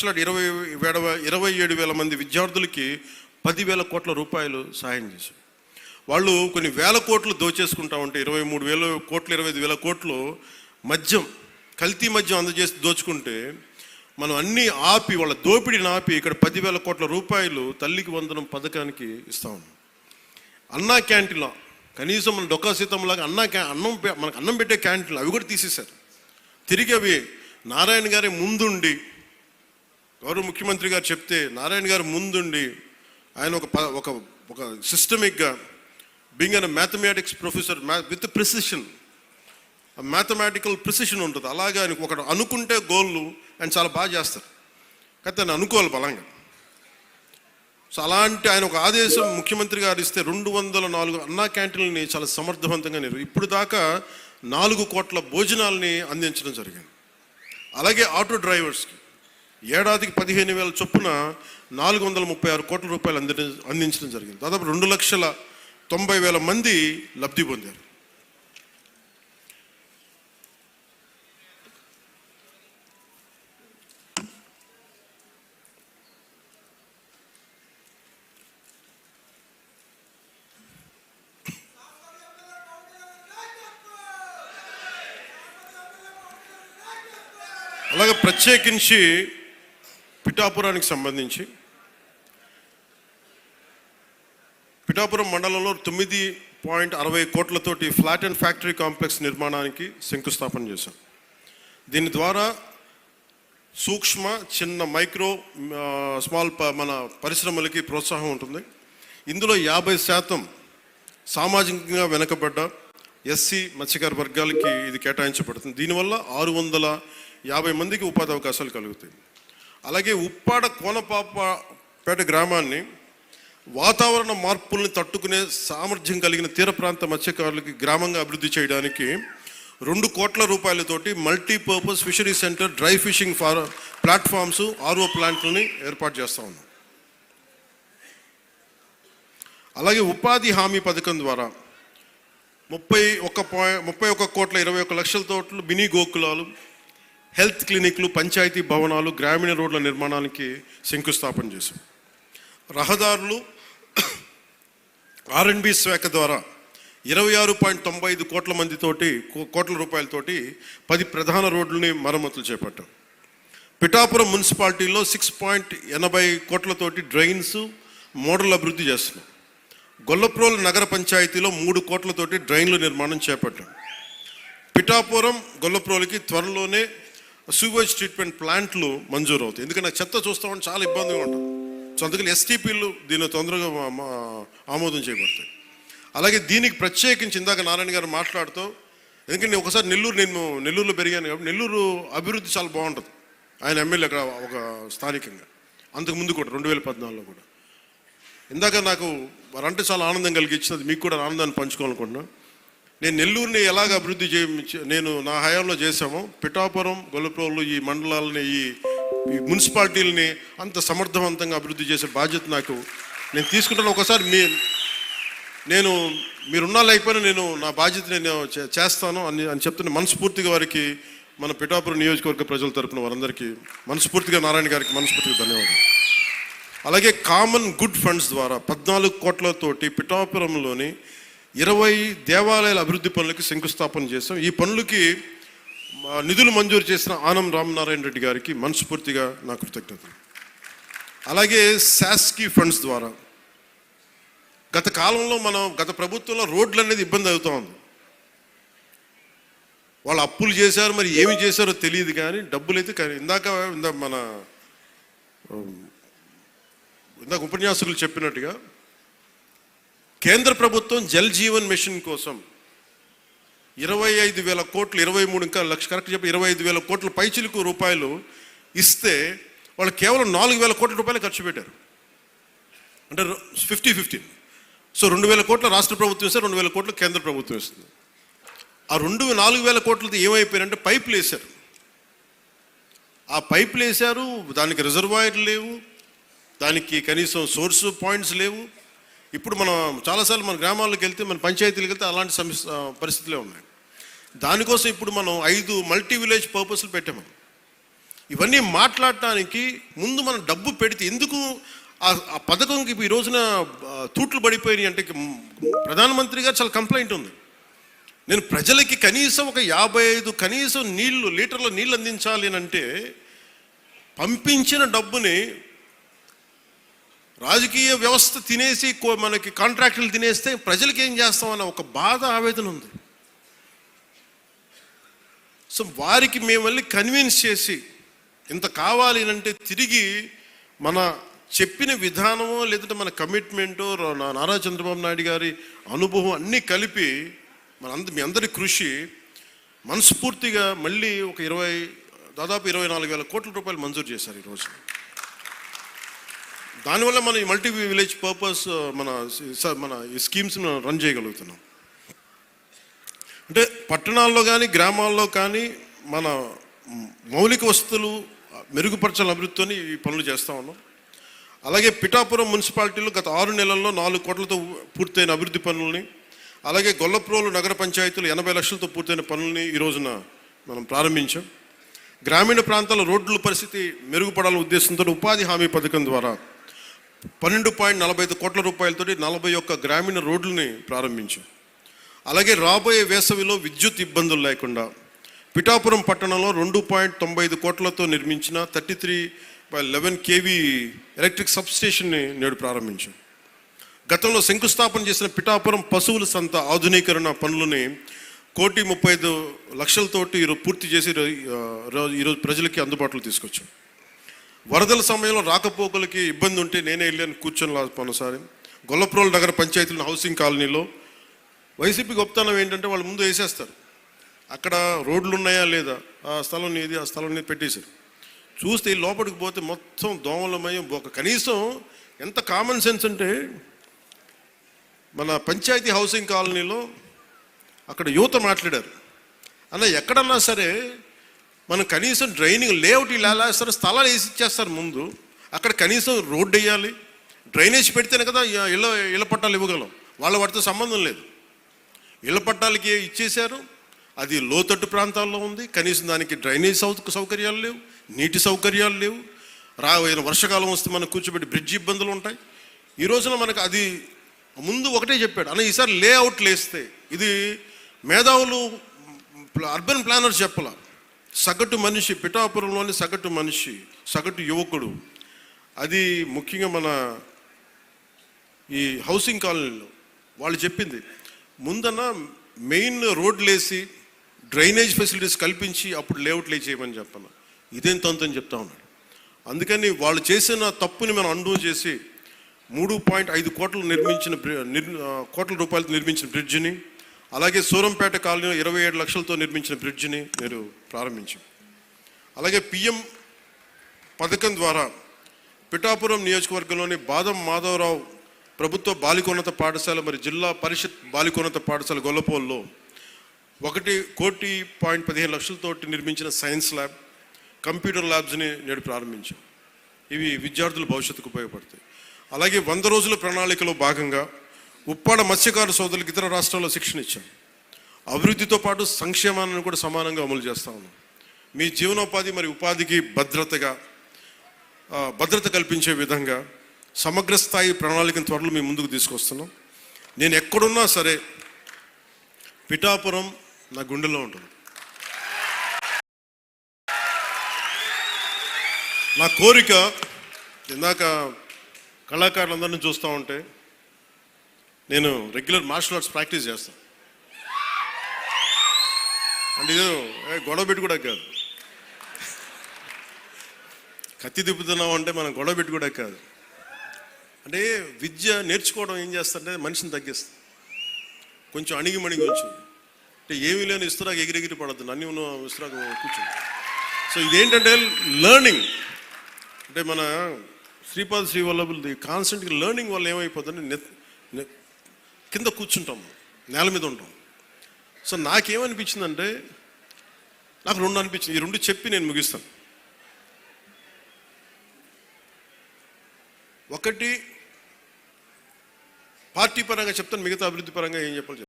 లక్షల ఇరవై ఇరవై ఏడు వేల మంది విద్యార్థులకి పదివేల కోట్ల రూపాయలు సహాయం చేశారు. వాళ్ళు కొన్ని వేల కోట్లు దోచేసుకుంటా ఉంటే ఇరవై మూడు వేల కోట్లు ఇరవై ఐదు వేల కోట్లు మద్యం కల్తీ మద్యం అందజేసి దోచుకుంటే మనం అన్నీ ఆపి వాళ్ళ దోపిడీని ఆపి ఇక్కడ పదివేల కోట్ల రూపాయలు తల్లికి వందనం పథకానికి ఇస్తా ఉన్నాం. అన్నా క్యాంటీన్లో కనీసం మన డొక్కాసీతంలాగా అన్నా క్యా అన్నం మనకు అన్నం పెట్టే క్యాంటీన్లు అవి కూడా తీసేశారు. తిరిగి అవి నారాయణ గారి ముందుండి గౌరవ ముఖ్యమంత్రి గారు చెప్తే నారాయణ గారు ముందుండి ఆయన ఒక ప- ఒక ఒక సిస్టమిక్గా being an mathematics professor with precision mathematical precision ఉంటుంది. అలాగే ఆయనకు ఒకటి అనుకుంటే గోళ్ళు ఆయన చాలా బాగా చేస్తారు. కానీ ఆయన అనుకోవాలి బలంగా. సో అలాంటి ఆయన ఒక ఆదేశం ముఖ్యమంత్రి గారు ఇస్తే రెండు వందల నాలుగు అన్నా క్యాంటీన్లని చాలా సమర్థవంతంగా నేను ఇప్పుడు దాకా నాలుగు కోట్ల భోజనాల్ని అందించడం జరిగింది. అలాగే ఆటో డ్రైవర్స్కి. ఏడాదికి పదిహేను వేల చొప్పున నాలుగు వందల ముప్పై ఆరు కోట్ల రూపాయలు అంది అందించడం జరిగింది. దాదాపు రెండు లక్షల తొంభై వేల మంది లబ్ధి పొందారు. అలాగే ప్రత్యేకించి పిఠాపురానికి సంబంధించి. పిఠాపురం మండలంలో తొమ్మిది పాయింట్ అరవై కోట్లతోటి ఫ్లాట్ అండ్ ఫ్యాక్టరీ కాంప్లెక్స్ నిర్మాణానికి శంకుస్థాపన చేశాం. దీని ద్వారా సూక్ష్మ చిన్న మైక్రో స్మాల్ ప- మన పరిశ్రమలకి ప్రోత్సాహం ఉంటుంది. ఇందులో యాభై శాతం సామాజికంగా వెనకబడ్డ ఎస్సీ మత్స్యకార వర్గాలకి ఇది కేటాయించబడుతుంది. దీనివల్ల ఆరు వందల యాభై మందికి ఉపాధి అవకాశాలు కలుగుతాయి. అలాగే ఉప్పాడ కోనపాపపేట గ్రామాన్ని వాతావరణ మార్పుల్ని తట్టుకునే సామర్థ్యం కలిగిన తీర ప్రాంత మత్స్యకారులకి గ్రామంగా అభివృద్ధి చేయడానికి రెండు కోట్ల రూపాయలతోటి multipurpose fishery centre dry fishing for platforms RO ప్లాంట్లని ఏర్పాటు చేస్తూ ఉన్నాం. అలాగే ఉపాధి హామీ పథకం ద్వారా ముప్పై ఒక్క పాయింట్ ముప్పై ఒక్క కోట్ల ఇరవై ఒక్క లక్షల తోటలు మినీ గోకులాలు హెల్త్ క్లినిక్లు పంచాయతీ భవనాలు గ్రామీణ రోడ్ల నిర్మాణానికి శంకుస్థాపన చేశాం. రహదారులు ఆర్ఎండ్బి శాఖ ద్వారా ఇరవై ఆరు పాయింట్ తొంభై ఐదు కోట్ల మందితోటి కోట్ల రూపాయలతోటి పది ప్రధాన రోడ్లని మరమ్మతులు చేపట్టాం. పిఠాపురం మున్సిపాలిటీలో సిక్స్ పాయింట్ ఎనభై కోట్లతోటి డ్రైన్స్ మోడల్ అభివృద్ధి చేస్తున్నాం. గొల్లప్రోలు నగర పంచాయతీలో మూడు కోట్లతోటి డ్రైన్ల నిర్మాణం చేపట్టాం. పిఠాపురం గొల్లప్రోలకి త్వరలోనే సూవేజ్ ట్రీట్మెంట్ ప్లాంట్లు మంజూరు అవుతాయి ఎందుకంటే నాకు చెత్త చూస్తామని చాలా ఇబ్బందిగా ఉంటుంది. సో అందుకని ఎస్టీపీలు దీన్ని తొందరగా ఆమోదం చేయబడతాయి. అలాగే దీనికి ప్రత్యేకించి ఇందాక నారాయణ గారు మాట్లాడుతూ ఎందుకంటే నేను ఒకసారి నెల్లూరు నేను నెల్లూరులో పెరిగాను కాబట్టి నెల్లూరు అభివృద్ధి చాలా బాగుంటుంది. ఆయన ఎమ్మెల్యే అక్కడ ఒక స్థానికంగా. అంతకు ముందు కూడా రెండు వేల పద్నాలుగులో కూడా. ఇందాక నాకు వారంటే చాలా ఆనందం కలిగించినది మీకు కూడా ఆనందాన్ని పంచుకోవాలనుకుంటున్నాను. నేను నెల్లూరుని ఎలాగ అభివృద్ధి చే నేను నా హయాంలో చేశామో పిఠాపురం గొల్లప్రోలు ఈ మండలాలని ఈ ఈ మున్సిపాలిటీలని అంత సమర్థవంతంగా అభివృద్ధి చేసే బాధ్యత నాకు. నేను తీసుకుంటాను ఒకసారి మీ నేను మీరున్నా లేకపోయినా నేను నా బాధ్యత నేను చే- చేస్తాను అని అని చెప్తున్న మనస్ఫూర్తిగా వారికి మన పిఠాపురం నియోజకవర్గ ప్రజల తరపున వారందరికీ మనస్ఫూర్తిగా నారాయణ గారికి మనస్ఫూర్తిగా ధన్యవాదాలు. అలాగే కామన్ గుడ్ ఫండ్స్ ద్వారా పద్నాలుగు కోట్లతోటి పిఠాపురంలోని ఇరవై దేవాలయాల అభివృద్ధి పనులకి శంకుస్థాపన చేశాం. ఈ పనులకి నిధులు మంజూరు చేసిన ఆనం రామనారాయణ రెడ్డి గారికి మనస్ఫూర్తిగా నా కృతజ్ఞతలు. అలాగే శాస్కీ ఫండ్స్ ద్వారా గత కాలంలో మనం గత ప్రభుత్వంలో రోడ్లు అనేది ఇబ్బంది అవుతూ ఉంది. వాళ్ళు అప్పులు చేశారు మరి ఏమి చేశారో తెలియదు కానీ డబ్బులు అయితే కానీ ఇందాక ఇందాక మన ఇందాక ఉపన్యాసకులు చెప్పినట్టుగా కేంద్ర ప్రభుత్వం జల్ జీవన్ మిషన్ కోసం ఇరవై ఐదు వేల కోట్లు ఇరవై మూడు ఇంకా లక్ష కరెక్ట్ చెప్పి ఇరవై ఐదు వేల కోట్ల పైచిలుకు రూపాయలు ఇస్తే వాళ్ళు కేవలం నాలుగు వేల కోట్ల రూపాయలు ఖర్చు పెట్టారు. అంటే ఫిఫ్టీ ఫిఫ్టీ సో రెండు వేల కోట్ల రాష్ట్ర ప్రభుత్వం ఇస్తే రెండు వేల కోట్లు కేంద్ర ప్రభుత్వం ఇస్తుంది ఆ రెండు నాలుగు వేల కోట్లది ఏమైపోయారంటే పైపులు వేశారు. ఆ పైపులు వేశారు దానికి రిజర్వాయర్లు లేవు దానికి కనీసం సోర్స్ పాయింట్స్ లేవు ఇప్పుడు మనం చాలాసార్లు మన గ్రామాల్లోకి వెళ్తే మన పంచాయతీలకు వెళ్తే అలాంటి సమస్య పరిస్థితులే ఉన్నాయి. దానికోసం ఇప్పుడు మనం ఐదు మల్టీ విలేజ్ పర్పస్లు పెట్టాము ఇవన్నీ మాట్లాడటానికి ముందు మనం డబ్బు పెడితే ఎందుకు ఆ పథకంకి ఈ రోజున తూట్లు పడిపోయినాయి అంటే ప్రధానమంత్రి గారు చాలా కంప్లైంట్ ఉంది. నేను ప్రజలకి కనీసం ఒక యాభై ఐదు కనీసం నీళ్ళు లీటర్ల నీళ్ళు అందించాలి అని అంటే పంపించిన డబ్బుని రాజకీయ వ్యవస్థ తినేసి కో- మనకి కాంట్రాక్టులు తినేస్తే ప్రజలకి ఏం చేస్తామన్న ఒక బాధ ఆవేదన ఉంది. సో వారికి మేము వెళ్ళి కన్విన్స్ చేసి ఇంత కావాలి అంటే తిరిగి మన చెప్పిన విధానమో లేదంటే మన కమిట్మెంటో నారా చంద్రబాబు నాయుడు గారి అనుభవం అన్నీ కలిపి మన అంద మీ అందరి కృషి మనస్ఫూర్తిగా మళ్ళీ ఒక ఇరవై దాదాపు ఇరవై నాలుగు వేల కోట్ల రూపాయలు మంజూరు చేశారు ఈరోజు దానివల్ల మన ఈ మల్టీ విలేజ్ పర్పస్ మన మన ఈ మనం రన్ చేయగలుగుతున్నాం. అంటే పట్టణాల్లో కానీ గ్రామాల్లో కానీ మన మౌలిక వసతులు మెరుగుపరచాలని అభివృద్ధితోని ఈ పనులు చేస్తూ ఉన్నాం. అలాగే పిఠాపురం మున్సిపాలిటీలో గత ఆరు నెలల్లో నాలుగు కోట్లతో పూర్తయిన అభివృద్ధి పనులని అలాగే గొల్లప్రోలు నగర పంచాయతీలు ఎనభై లక్షలతో పూర్తయిన పనులని ఈ రోజున మనం ప్రారంభించాం. గ్రామీణ ప్రాంతాల రోడ్ల పరిస్థితి మెరుగుపడాలనే ఉద్దేశంతో ఉపాధి హామీ పథకం ద్వారా పన్నెండు పాయింట్ నలభై ఐదు కోట్ల రూపాయలతోటి నలభై ఒక్క గ్రామీణ రోడ్లని ప్రారంభించాం. అలాగే రాబోయే వేసవిలో విద్యుత్ ఇబ్బందులు లేకుండా పిఠాపురం పట్టణంలో రెండు పాయింట్ తొంభై ఐదు కోట్లతో నిర్మించిన thirty three by eleven KV electric సబ్స్టేషన్ని నేడు ప్రారంభించాం. గతంలో శంకుస్థాపన చేసిన పిఠాపురం పశువుల సంత ఆధునీకరణ పనులని కోటి ముప్పై ఐదు లక్షలతోటి ఈరోజు పూర్తి చేసి ఈరోజు ఈరోజు ప్రజలకి అందుబాటులో తీసుకొచ్చాం. వరదల సమయంలో రాకపోకలకి ఇబ్బంది ఉంటే నేనే వెళ్ళాను కూర్చొని లా- గొల్లప్రోలు నగర పంచాయతీలో హౌసింగ్ కాలనీలో. వైసీపీ గొప్పతనం ఏంటంటే వాళ్ళు ముందు వేసేస్తారు. అక్కడ రోడ్లు ఉన్నాయా లేదా? ఆ స్థలం ఇది ఆ స్థలం నీది పెట్టేశారు. చూస్తే లోపలికి పోతే మొత్తం దోమలమయం. ఒక కనీసం ఎంత కామన్ సెన్స్ అంటే మన పంచాయతీ హౌసింగ్ కాలనీలో అక్కడ యువత మాట్లాడారు. అలా ఎక్కడన్నా సరే మనం కనీసం డ్రైనింగ్ లేఅవుట్ ఇలా ఎలా వేస్తారు స్థలాలు వేసి ఇచ్చేస్తారు ముందు. అక్కడ కనీసం రోడ్డు వేయాలి. డ్రైనేజ్ పెడితేనే కదా ఇళ్ళ ఇళ్ళ పట్టాలు ఇవ్వగలం. వాళ్ళ వాటితో సంబంధం లేదు. ఇళ్ళ పట్టాలకి ఇచ్చేశారు. అది లోతట్టు ప్రాంతాల్లో ఉంది. కనీసం దానికి డ్రైనేజ్ సౌ సౌకర్యాలు లేవు. నీటి సౌకర్యాలు లేవు. రాబోయే వర్షకాలం వస్తే మనం కూర్చోబెట్టి బ్రిడ్జ్ ఇబ్బందులు ఉంటాయి. ఈ రోజున మనకు అది ముందు ఒకటే చెప్పాడు. అన్న ఈసారి లేఅవుట్లు వేస్తే ఇది మేధావులు అర్బన్ ప్లానర్స్ చెప్పాల. సగటు మనిషి పిఠాపురంలోని సగటు మనిషి సగటు యువకుడు. అది ముఖ్యంగా మన ఈ హౌసింగ్ కాలనీలో వాళ్ళు చెప్పింది. ముందన మెయిన్ రోడ్లు వేసి డ్రైనేజ్ ఫెసిలిటీస్ కల్పించి అప్పుడు లేఅవుట్లు చేయమని చెప్పాను. ఇదేం తంతని చెప్తా ఉన్నాడు. అందుకని వాళ్ళు చేసిన తప్పుని మనం అండూ చేసి మూడు పాయింట్ ఐదు కోట్లు నిర్మించిన బ్రి- నిర్- కోట్ల రూపాయలతో నిర్మించిన బ్రిడ్జిని అలాగే సూరంపేట కాలనీలో ఇరవై ఏడు లక్షలతో నిర్మించిన బ్రిడ్జిని నేను ప్రారంభించాం. అలాగే పిఎం పథకం ద్వారా పిఠాపురం నియోజకవర్గంలోని బాదం మాధవరావు ప్రభుత్వ బాలికోన్నత పాఠశాల మరి జిల్లా పరిషత్ బాలికోన్నత పాఠశాల గొల్లపోల్లో ఒకటి కోటి పాయింట్ పదిహేను లక్షలతోటి నిర్మించిన సైన్స్ ల్యాబ్ కంప్యూటర్ ల్యాబ్స్ని నేడు ప్రారంభించాం. ఇవి విద్యార్థుల భవిష్యత్తుకు ఉపయోగపడతాయి. అలాగే వంద రోజుల ప్రణాళికలో భాగంగా ఉప్పాడ మత్స్యకార సోదరులకు ఇతర రాష్ట్రాల్లో శిక్షణ ఇచ్చాం. అభివృద్ధితో పాటు సంక్షేమాన్ని కూడా సమానంగా అమలు చేస్తా ఉన్నాం. మీ జీవనోపాధి మరి ఉపాధికి భద్రతగా భద్రత కల్పించే విధంగా సమగ్ర స్థాయి ప్రణాళికను త్వరలో మీ ముందుకు తీసుకొస్తున్నాం. నేను ఎక్కడున్నా సరే పిఠాపురం నా గుండెలో ఉంటుంది. నా కోరిక ఇందాక కళాకారులందరినీ చూస్తూ ఉంటే నేను రెగ్యులర్ మార్షల్ ఆర్ట్స్ ప్రాక్టీస్ చేస్తాను. అంటే ఇది ఏ, గొడవ పెట్టి కూడా కాదు. కత్తి తిప్పుతున్నాం అంటే మనం గొడవ పెట్టి కూడా కాదు. అంటే విద్య నేర్చుకోవడం ఏం చేస్తారంటే మనిషిని తగ్గిస్తుంది. కొంచెం అణిగి మణిగి అంటే ఏమీ లేని ఇస్తురాకు ఎగిరెగిరి పడద్దు అన్ని ఉన్న ఇస్తురాకు కూర్చుంది సో ఇదేంటంటే లెర్నింగ్ అంటే మన శ్రీపాద శ్రీవల్లభులది కాన్స్టెంట్గా లెర్నింగ్ వల్ల ఏమైపోతుందంటే కింద కూర్చుంటాం. నేల మీద ఉంటాం. సో నాకేమనిపించిందంటే నాకు రెండు అనిపించింది. ఈ రెండు చెప్పి నేను ముగిస్తాను. ఒకటి పార్టీ పరంగా చెప్తాను మిగతా అభివృద్ధి పరంగా ఏం చెప్పాలి